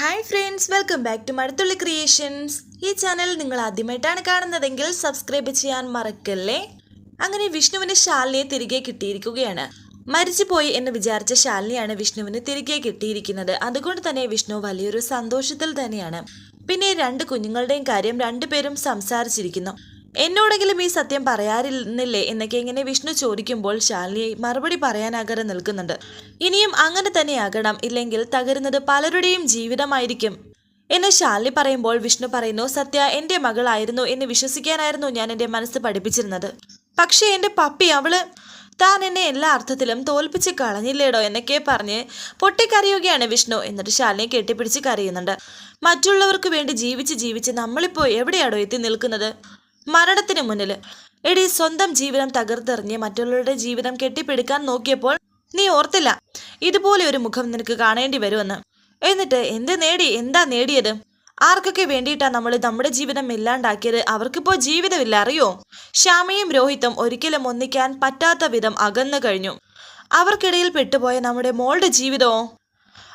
Hi friends welcome back to Mazhathulli creations ഈ channel നിങ്ങൾ ആദ്യമായിട്ടാണ് കാണുന്നതെങ്കിൽ സബ്സ്ക്രൈബ് ചെയ്യാൻ മറക്കല്ലേ? അങ്ങനെ വിഷ്ണുവിന് ശാലിനിയെ തിരികെ കിട്ടിയിരിക്കുകയാണ്. മരിച്ചുപോയി എന്ന് വിചാരിച്ച ശാലിനിയാണ് വിഷ്ണുവിന് തിരികെ കിട്ടിയിരിക്കുന്നത്. അതുകൊണ്ട് തന്നെ വിഷ്ണു വലിയൊരു സന്തോഷത്തിൽ തന്നെയാണ്. പിന്നെ രണ്ട് കുഞ്ഞുങ്ങളുടെയും കാര്യം രണ്ടുപേരും സംസാരിച്ചിരിക്കുന്നു. എന്നോടെങ്കിലും ഈ സത്യം പറയാറില്ലേ എന്നൊക്കെ ഇങ്ങനെ വിഷ്ണു ചോദിക്കുമ്പോൾ ശാലിനി മറുപടി പറയാനാകാതെ നിൽക്കുന്നുണ്ട്. ഇനിയും അങ്ങനെ തന്നെ ആകണം ഇല്ലെങ്കിൽ തകരുന്നത് പലരുടെയും ജീവിതമായിരിക്കും. എന്ന് ശാലിനി പറയുമ്പോൾ വിഷ്ണു പറയുന്നു സത്യ എന്റെ മകളായിരുന്നു എന്ന് വിശ്വസിക്കാനായിരുന്നു ഞാൻ എന്റെ മനസ്സ് പഠിപ്പിച്ചിരുന്നത്. പക്ഷേ എന്റെ പപ്പി അവൾ താൻ എന്നെ എല്ലാ അർത്ഥത്തിലും തോൽപ്പിച്ച് കളഞ്ഞില്ലേടോ എന്നൊക്കെ പറഞ്ഞ് പൊട്ടിക്കരയുകയാണ് വിഷ്ണു. എന്നിട്ട് ശാലിനെ കെട്ടിപ്പിടിച്ച് കരയുന്നുണ്ട്. മറ്റുള്ളവർക്ക് വേണ്ടി ജീവിച്ച് ജീവിച്ച് നമ്മളിപ്പോൾ എവിടെയാടോ എത്തി നിൽക്കുന്നത്? മരണത്തിന് മുന്നിൽ എടി സ്വന്തം ജീവിതം തകർത്തെറിഞ്ഞ് മറ്റുള്ളവരുടെ ജീവിതം കെട്ടിപ്പിടിക്കാൻ നോക്കിയപ്പോൾ നീ ഓർത്തില്ല ഇതുപോലെ ഒരു മുഖം നിനക്ക് കാണേണ്ടി വരുമെന്ന്. എന്നിട്ട് എന്ത് നേടി എന്താ നേടിയത്? ആർക്കൊക്കെ വേണ്ടിയിട്ടാ നമ്മൾ നമ്മുടെ ജീവിതം ഇല്ലാണ്ടാക്കിയത്? അവർക്കിപ്പോ ജീവിതമില്ല അറിയോ? ശ്യാമയും രോഹിത്തും ഒരിക്കലും ഒന്നിക്കാൻ പറ്റാത്ത വിധം അകന്നു കഴിഞ്ഞു. അവർക്കിടയിൽ പെട്ടുപോയ നമ്മുടെ മോളുടെ ജീവിതമോ?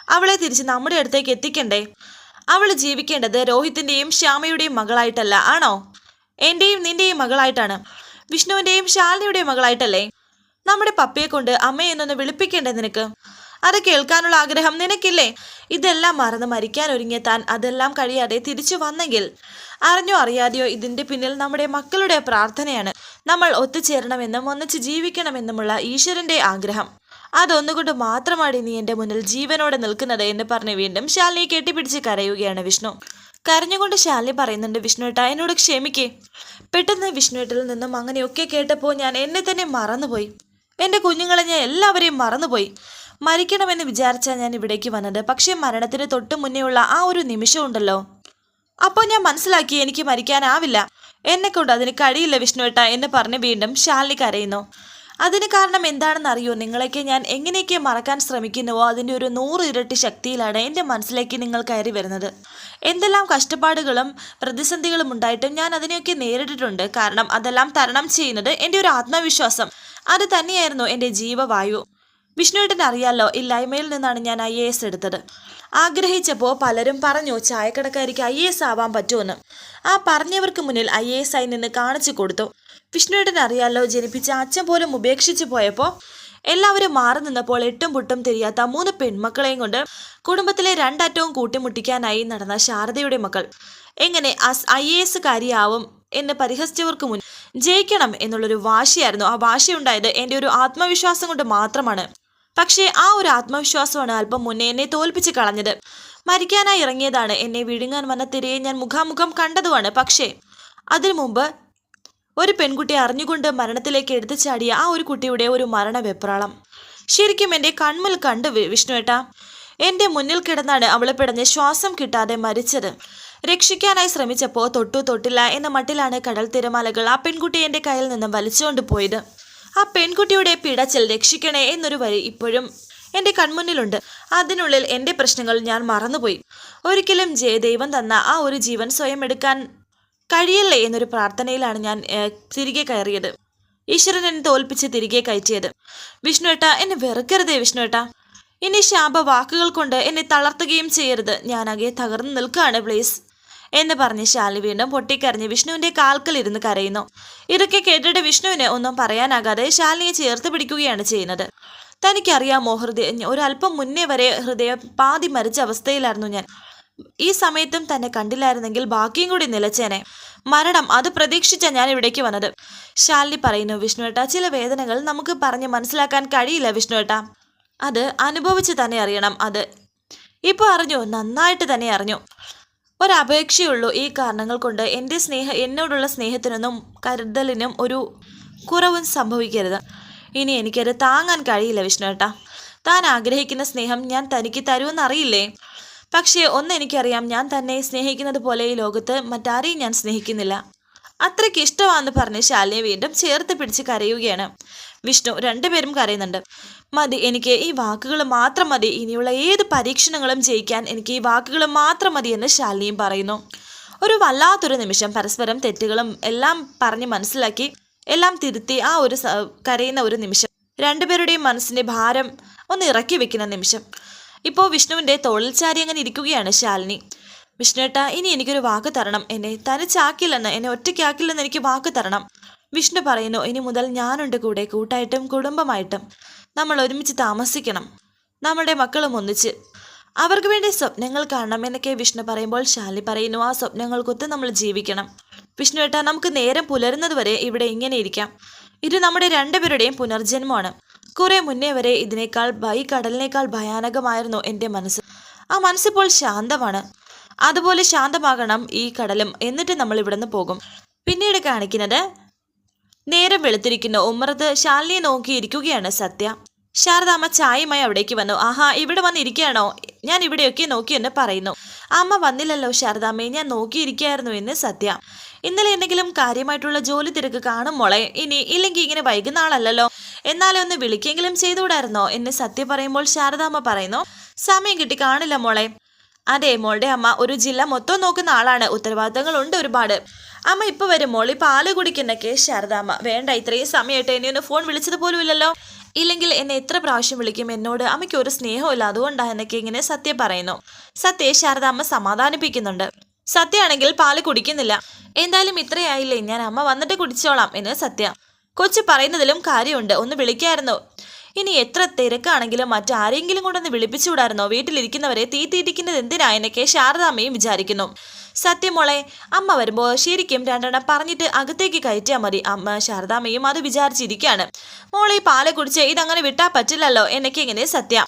അവളെ തിരിച്ച് നമ്മുടെ അടുത്തേക്ക് എത്തിക്കണ്ടേ? അവൾ ജീവിക്കേണ്ടത് രോഹിത്തിന്റെയും ശ്യാമയുടെയും മകളായിട്ടല്ല ആണോ? എന്റെയും നിന്റെയും മകളായിട്ടാണ്. വിഷ്ണുവിന്റെയും ശാലിനിയുടെയും മകളായിട്ടല്ലേ? നമ്മുടെ പപ്പയെ കൊണ്ട് അമ്മയെ എന്നൊന്ന് വിളിപ്പിക്കണ്ടേ നിനക്ക്? അത് കേൾക്കാനുള്ള ആഗ്രഹം നിനക്കില്ലേ? ഇതെല്ലാം മറന്ന് മരിക്കാൻ ഒരുങ്ങിയ താൻ അതെല്ലാം കഴിയാതെ തിരിച്ചു വന്നെങ്കിൽ. അറിഞ്ഞോ അറിയാതെയോ ഇതിന്റെ പിന്നിൽ നമ്മുടെ മക്കളുടെ പ്രാർത്ഥനയാണ്. നമ്മൾ ഒത്തുചേരണമെന്നും ഒന്നിച്ച് ജീവിക്കണമെന്നുമുള്ള ഈശ്വരന്റെ ആഗ്രഹം. അതൊന്നുകൊണ്ട് മാത്രമാണ് നീ എന്റെ മുന്നിൽ ജീവനോടെ നിൽക്കുന്നത് എന്ന് പറഞ്ഞ് വീണ്ടും ശാലിനിയെ കെട്ടിപ്പിടിച്ച് കരയുകയാണ് വിഷ്ണു. കരഞ്ഞുകൊണ്ട് ശാലി പറയുന്നുണ്ട് വിഷ്ണുവേട്ട എന്നോട് ക്ഷമിക്കേ. പെട്ടെന്ന് വിഷ്ണുവേട്ടിൽ നിന്നും അങ്ങനെയൊക്കെ കേട്ടപ്പോൾ ഞാൻ എന്നെ തന്നെ മറന്നുപോയി. എന്റെ കുഞ്ഞുങ്ങളെ ഞാൻ എല്ലാവരെയും മറന്നുപോയി. മരിക്കണമെന്ന് വിചാരിച്ചാണ് ഞാൻ ഇവിടേക്ക് വന്നത്. പക്ഷേ മരണത്തിന് തൊട്ട് മുന്നേയുള്ള ആ ഒരു നിമിഷമുണ്ടല്ലോ അപ്പോൾ ഞാൻ മനസ്സിലാക്കി എനിക്ക് മരിക്കാനാവില്ല. എന്നെ കൊണ്ട് അതിന് കഴിയില്ല വിഷ്ണുവേട്ട എന്ന് പറഞ്ഞ് വീണ്ടും ശാലിനി കരയുന്നു. അതിന് കാരണം എന്താണെന്ന് അറിയോ നിങ്ങളെയൊക്കെ ഞാൻ എങ്ങനെയൊക്കെ മറക്കാൻ ശ്രമിക്കുന്നുവോ? അതിന്റെ ഒരു നൂറ് ഇരട്ടി ശക്തിയിലാണ് എന്റെ മനസ്സിലേക്ക് നിങ്ങൾ കയറി വരുന്നത്. എന്തെല്ലാം കഷ്ടപ്പാടുകളും പ്രതിസന്ധികളും ഉണ്ടായിട്ടും ഞാൻ അതിനെയൊക്കെ നേരിട്ടിട്ടുണ്ട്. കാരണം അതെല്ലാം തരണം ചെയ്യുന്നത് എന്റെ ഒരു ആത്മവിശ്വാസം. അത് തന്നെയായിരുന്നു എന്റെ ജീവവായു. വിഷ്ണുവേട്ടൻ അറിയാലോ ഇല്ലായ്മയിൽ നിന്നാണ് ഞാൻ ഐ എ എസ് എടുത്തത്. ആഗ്രഹിച്ചപ്പോൾ പലരും പറഞ്ഞു ചായക്കടക്കാരിക്ക് ഐ എ എസ് ആവാൻ പറ്റുമെന്ന്. ആ പറഞ്ഞവർക്ക് മുന്നിൽ ഐ എ എസ് ആയി നിന്ന് കാണിച്ചു കൊടുത്തു. വിഷ്ണുവേട്ടൻ അറിയാലോ ജനിപ്പിച്ച അച്ഛൻ പോലും ഉപേക്ഷിച്ചു പോയപ്പോൾ എല്ലാവരും മാറി നിന്നപ്പോൾ എട്ടും പുട്ടും തിരിയാത്ത മൂന്ന് പെൺമക്കളെയും കൊണ്ട് കുടുംബത്തിലെ രണ്ടറ്റവും കൂട്ടിമുട്ടിക്കാനായി നടന്ന ശാരദയുടെ മക്കൾ. എങ്ങനെ ഐ എ എസ് കാര്യാവും എന്ന് പരിഹസിച്ചവർക്ക് മുൻ ജയിക്കണം എന്നുള്ളൊരു വാശിയായിരുന്നു. ആ വാശിയുണ്ടായത് എന്റെ ഒരു ആത്മവിശ്വാസം കൊണ്ട് മാത്രമാണ്. പക്ഷേ ആ ഒരു ആത്മവിശ്വാസമാണ് അല്പം മുന്നേ എന്നെ തോൽപ്പിച്ച് കളഞ്ഞത്. മരിക്കാനായി ഇറങ്ങിയതാണ്. എന്നെ വിഴുങ്ങാൻ വന്ന തിരയെ ഞാൻ മുഖാമുഖം കണ്ടതുമാണ്. പക്ഷേ അതിനു മുമ്പ് ഒരു പെൺകുട്ടിയെ അറിഞ്ഞുകൊണ്ട് മരണത്തിലേക്ക് എടുത്തു ചാടിയ ആ ഒരു കുട്ടിയുടെ ഒരു മരണ വെപ്രാളം ശരിക്കും എന്റെ കൺമുൽ കണ്ടു വിഷ്ണുവേട്ട എന്റെ മുന്നിൽ കിടന്നാണ് അവളെ പിടഞ്ഞ് ശ്വാസം കിട്ടാതെ മരിച്ചത്. രക്ഷിക്കാനായി ശ്രമിച്ചപ്പോൾ തൊട്ടു തൊട്ടില്ല എന്ന മട്ടിലാണ് കടൽ തിരമാലകൾ ആ പെൺകുട്ടി എന്റെ കയ്യിൽ നിന്നും വലിച്ചുകൊണ്ട് പോയത്. ആ പെൺകുട്ടിയുടെ പിടച്ചിൽ രക്ഷിക്കണേ എന്നൊരു വരി ഇപ്പോഴും എന്റെ കൺമുന്നിലുണ്ട്. അതിനുള്ളിൽ എന്റെ പ്രശ്നങ്ങൾ ഞാൻ മറന്നുപോയി. ഒരിക്കലും ജയ ദൈവം തന്ന ആ ഒരു ജീവൻ സ്വയം എടുക്കാൻ കഴിയല്ലേ എന്നൊരു പ്രാർത്ഥനയിലാണ് ഞാൻ തിരികെ കയറിയത്. ഈശ്വരൻ എന്നെ തോൽപ്പിച്ച് തിരികെ കയറ്റിയത്. വിഷ്ണുവേട്ട എന്നെ വെറുക്കരുതേ വിഷ്ണുവേട്ട. ഇനി ശാപ വാക്കുകൾ കൊണ്ട് എന്നെ തളർത്തുകയും ചെയ്യരുത്. ഞാനാകെ തകർന്നു നിൽക്കുകയാണ് പ്ലീസ്. എന്ന് പറഞ്ഞ് ശാലി വീണ്ടും പൊട്ടിക്കരഞ്ഞ് വിഷ്ണുവിന്റെ കാൽക്കൽ ഇരുന്ന് കരയുന്നു. ഇതൊക്കെ കേട്ടിട്ട് വിഷ്ണുവിന് ഒന്നും പറയാനാകാതെ ശാലിനിയെ ചേർത്ത് പിടിക്കുകയാണ് ചെയ്യുന്നത്. തനിക്കറിയാമോ ഹൃദയം ഒരല്പം മുന്നേ വരെ ഹൃദയം പാതി മരിച്ച അവസ്ഥയിലായിരുന്നു ഞാൻ. ഈ സമയത്തും തന്നെ കണ്ടില്ലായിരുന്നെങ്കിൽ ബാക്കിയും കൂടി നിലച്ചേനെ. മരണം അത് പ്രതീക്ഷിച്ച ഞാൻ ഇവിടേക്ക് വന്നത്. ശാലിനി പറയുന്നു വിഷ്ണുവേട്ട ചില വേദനകൾ നമുക്ക് പറഞ്ഞ് മനസ്സിലാക്കാൻ കഴിയില്ല വിഷ്ണുവേട്ട. അത് അനുഭവിച്ച് തന്നെ അറിയണം അത് ഇപ്പോൾ അറിഞ്ഞു നന്നായിട്ട് തന്നെ അറിഞ്ഞു. ഒരപേക്ഷയുള്ളൂ ഈ കാരണങ്ങൾ കൊണ്ട് എന്റെ സ്നേഹ എന്നോടുള്ള സ്നേഹത്തിനൊന്നും കരുതലിനും ഒരു കുറവും സംഭവിക്കരുത്. ഇനി എനിക്കത് താങ്ങാൻ കഴിയില്ല വിഷ്ണുവേട്ട. താൻ ആഗ്രഹിക്കുന്ന സ്നേഹം ഞാൻ തനിക്ക് തരുമെന്നറിയില്ലേ? പക്ഷേ ഒന്ന് എനിക്കറിയാം ഞാൻ തന്നെ സ്നേഹിക്കുന്നത് പോലെ ഈ ലോകത്ത് മറ്റാരെയും ഞാൻ സ്നേഹിക്കുന്നില്ല. അത്രയ്ക്ക് ഇഷ്ടമാണെന്ന് പറഞ്ഞ് ശാലിനെ വീണ്ടും ചേർത്ത് പിടിച്ച് കരയുകയാണ്. വിഷ്ണു രണ്ടുപേരും കരയുന്നുണ്ട്. മതി എനിക്ക് ഈ വാക്കുകൾ മാത്രം മതി. ഇനിയുള്ള ഏത് പരീക്ഷണങ്ങളും ജയിക്കാൻ എനിക്ക് ഈ വാക്കുകൾ മാത്രം മതി എന്ന് ശാലിനിയും പറയുന്നു. ഒരു വല്ലാത്തൊരു നിമിഷം പരസ്പരം തെറ്റുകളും എല്ലാം പറഞ്ഞ് മനസ്സിലാക്കി എല്ലാം തിരുത്തി ആ ഒരു കരയുന്ന ഒരു നിമിഷം. രണ്ടുപേരുടെയും മനസ്സിന്റെ ഭാരം ഒന്ന് ഇറക്കി വെക്കുന്ന നിമിഷം. ഇപ്പോൾ വിഷ്ണുവിന്റെ തോളിൽ ചാരി അങ്ങനെ ഇരിക്കുകയാണ് ശാലിനി. വിഷ്ണുവേട്ട ഇനി എനിക്കൊരു വാക്ക് തരണം. എന്നെ തനിച്ചാക്കില്ലെന്ന് എന്നെ ഒറ്റയ്ക്കാക്കില്ലെന്ന് എനിക്ക് വാക്ക് തരണം. വിഷ്ണു പറയുന്നു ഇനി മുതൽ ഞാനുണ്ട് കൂടെ കൂട്ടായിട്ടും കുടുംബമായിട്ടും. നമ്മൾ ഒരുമിച്ച് താമസിക്കണം. നമ്മുടെ മക്കളും ഒന്നിച്ച്. അവർക്ക് വേണ്ടി സ്വപ്നങ്ങൾ കാണണം എന്നൊക്കെ വിഷ്ണു പറയുമ്പോൾ ശാലി പറയുന്നു ആ സ്വപ്നങ്ങൾക്കൊത്ത് നമ്മൾ ജീവിക്കണം. വിഷ്ണുവേട്ട നമുക്ക് നേരം പുലരുന്നത് വരെ ഇവിടെ ഇങ്ങനെ ഇരിക്കാം. ഇത് നമ്മുടെ രണ്ടുപേരുടെയും പുനർജന്മമാണ്. കുറെ മുന്നേ വരെ ഇതിനേക്കാൾ ഭയ കടലിനേക്കാൾ ഭയാനകമായിരുന്നു എന്റെ മനസ്സ്. ആ മനസ്സിപ്പോൾ ശാന്തമാണ്. അതുപോലെ ശാന്തമാകണം ഈ കടലും എന്നിട്ട് നമ്മൾ ഇവിടുന്ന് പോകും. പിന്നീട് കാണിക്കുന്നത് നേരം വെളുത്തിരിക്കുന്നു ഉമ്മറത്ത് ശാലിനിയെ നോക്കിയിരിക്കുകയാണ് സത്യ. ശാരദാമ്മ ചായയുമായി അവിടേക്ക് വന്നു. ആഹാ ഇവിടെ വന്നിരിക്കുകയാണോ? ഞാൻ ഇവിടെയൊക്കെ നോക്കി എന്ന് പറയുന്നു. അമ്മ വന്നില്ലല്ലോ ശാരദാമ്മയെ ഞാൻ നോക്കിയിരിക്കുകയായിരുന്നു എന്ന് സത്യ. ഇന്നലെ എന്തെങ്കിലും കാര്യമായിട്ടുള്ള ജോലി തിരക്ക് കാണും മോളെ. ഇനി ഇല്ലെങ്കിൽ ഇങ്ങനെ വൈകുന്ന എന്നാലേ ഒന്ന് വിളിക്കെങ്കിലും ചെയ്തുകൂടായിരുന്നോ എന്ന് സത്യ പറയുമ്പോൾ ശാരദാമ്മ പറയുന്നു. സമയം കിട്ടി കാണില്ല മോളെ. അതെ മോളുടെ അമ്മ ഒരു ജില്ല മൊത്തം നോക്കുന്ന ആളാണ്. ഉത്തരവാദിത്തങ്ങളുണ്ട് ഒരുപാട്. അമ്മ ഇപ്പൊ വരും മോളി പാൽ കുടിക്കുന്നൊക്കെ ശാരദാമ്മ. വേണ്ട ഇത്രയും സമയമായിട്ട് ഇനി ഒന്ന് ഫോൺ വിളിച്ചത് പോലും ഇല്ലല്ലോ. ഇല്ലെങ്കിൽ എന്നെ എത്ര പ്രാവശ്യം വിളിക്കും? എന്നോട് അമ്മയ്ക്ക് ഒരു സ്നേഹമില്ല അതുകൊണ്ടാ എന്നൊക്കെ ഇങ്ങനെ സത്യ പറയുന്നു. സത്യ ശാരദാമ്മ സമാധാനിപ്പിക്കുന്നുണ്ട്. സത്യയാണെങ്കിൽ പാൽ കുടിക്കുന്നില്ല. എന്തായാലും ഇത്രയായില്ലേ. ഞാൻ അമ്മ വന്നിട്ട് കുടിച്ചോളാം എന്ന് സത്യ. കൊച്ചു പറയുന്നതിലും കാര്യമുണ്ട്. ഒന്ന് വിളിക്കായിരുന്നു. ഇനി എത്ര തിരക്കാണെങ്കിലും മറ്റാരെങ്കിലും കൊണ്ടൊന്ന് വിളിപ്പിച്ചുവിടായിരുന്നോ? വീട്ടിലിരിക്കുന്നവരെ തീ തീറ്റിക്കുന്നത് എന്തിനാ? എന്നൊക്കെ ശാരദാമ്മയും വിചാരിക്കുന്നു. സത്യമോളെ അമ്മ വരുമ്പോൾ ശരിക്കും രണ്ടെണ്ണം പറഞ്ഞിട്ട് അകത്തേക്ക് കയറ്റിയാൽ മതി. അമ്മ ശാരദാമ്മയും അത് വിചാരിച്ചിരിക്കുകയാണ് മോളെ ഈ പാൽ കുടിച്ച് ഇതങ്ങനെ വിട്ടാൽ പറ്റില്ലല്ലോ. എന്നൊക്കെ ഇങ്ങനെ സത്യ.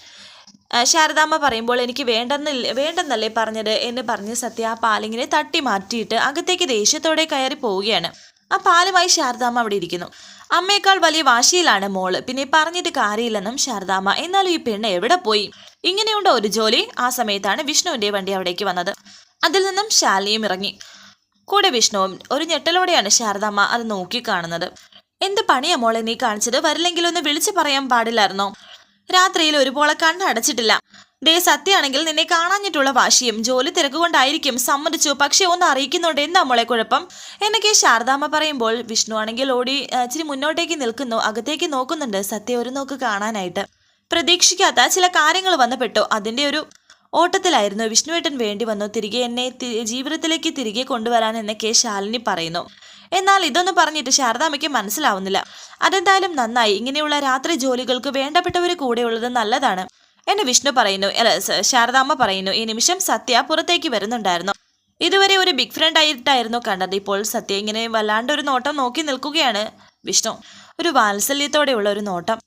ശാരദാമ്മ പറയുമ്പോൾ എനിക്ക് വേണ്ടെന്നില്ല വേണ്ടെന്നല്ലേ പറഞ്ഞത് എന്ന് പറഞ്ഞ് സത്യ ആ പാലിങ്ങനെ തട്ടി മാറ്റിയിട്ട് അകത്തേക്ക് ദേഷ്യത്തോടെ കയറി പോവുകയാണ്. ആ പാലുമായി ശാരദാമ്മ അവിടെ ഇരിക്കുന്നു. അമ്മയേക്കാൾ വലിയ വാശിയിലാണ് മോൾ. പിന്നെ പറഞ്ഞിട്ട് കാര്യമില്ലെന്നും ശാരദാമ്മ എന്നാലും ഈ പെണ്ണ് എവിടെ പോയി? ഇങ്ങനെയുണ്ടോ ഒരു ജോലി? ആ സമയത്താണ് വിഷ്ണുവിന്റെ വണ്ടി അവിടേക്ക് വന്നത്. അതിൽ നിന്നും ശാലിയും ഇറങ്ങി. കൂടെ വിഷ്ണുവും ഒരു ഞെട്ടലോടെയാണ് ശാരദാമ്മ അത് നോക്കി കാണുന്നത്. എന്ത് പണിയാ മോളെ നീ കാണിച്ചത്? വരില്ലെങ്കിലൊന്ന് വിളിച്ചു പറയാൻ പാടില്ലായിരുന്നോ? രാത്രിയിൽ ഒരുപോലെ കണ്ണടച്ചിട്ടില്ല ദേ സത്യാണെങ്കിൽ നിന്നെ കാണാഞ്ഞിട്ടുള്ള വാശിയും ജോലി തിരക്കുകൊണ്ടായിരിക്കും സമ്മതിച്ചു. പക്ഷെ ഒന്ന് അറിയിക്കുന്നുണ്ട്. എന്താ മോളെ കുഴപ്പം? എന്നൊക്കെ ശാരദാമ്മ പറയുമ്പോൾ വിഷ്ണു ആണെങ്കിൽ ഓടി ഇച്ചിരി മുന്നോട്ടേക്ക് നിൽക്കുന്നു. അകത്തേക്ക് നോക്കുന്നുണ്ട് സത്യ ഒരു നോക്ക് കാണാനായിട്ട്. പ്രതീക്ഷിക്കാത്ത ചില കാര്യങ്ങൾ വന്നുപെട്ടു അതിന്റെ ഒരു ഓട്ടത്തിലായിരുന്നു. വിഷ്ണുവേട്ടൻ വേണ്ടി വന്നു. തിരികെ എന്നെ ജീവിതത്തിലേക്ക് തിരികെ കൊണ്ടുവരാൻ എന്നൊക്കെ ശാലിനി പറയുന്നു. എന്നാൽ ഇതൊന്നും പറഞ്ഞിട്ട് ശാരദാമ്മയ്ക്ക് മനസ്സിലാവുന്നില്ല. അതെന്തായാലും നന്നായി. ഇങ്ങനെയുള്ള രാത്രി ജോലികൾക്ക് വേണ്ടപ്പെട്ടവർ കൂടെയുള്ളത് നല്ലതാണ് എന്നെ വിഷ്ണു പറയുന്നു. ശാരദാമ്മ പറയുന്നു. ഈ നിമിഷം സത്യ പുറത്തേക്ക് വരുന്നുണ്ടായിരുന്നു. ഇതുവരെ ഒരു ബിഗ് ഫ്രണ്ട് ആയിട്ടായിരുന്നു കണ്ടത്. ഇപ്പോൾ സത്യ ഇങ്ങനെ വല്ലാണ്ട് ഒരു നോട്ടം നോക്കി നിൽക്കുകയാണ് വിഷ്ണു. ഒരു വാത്സല്യത്തോടെയുള്ള ഒരു നോട്ടം.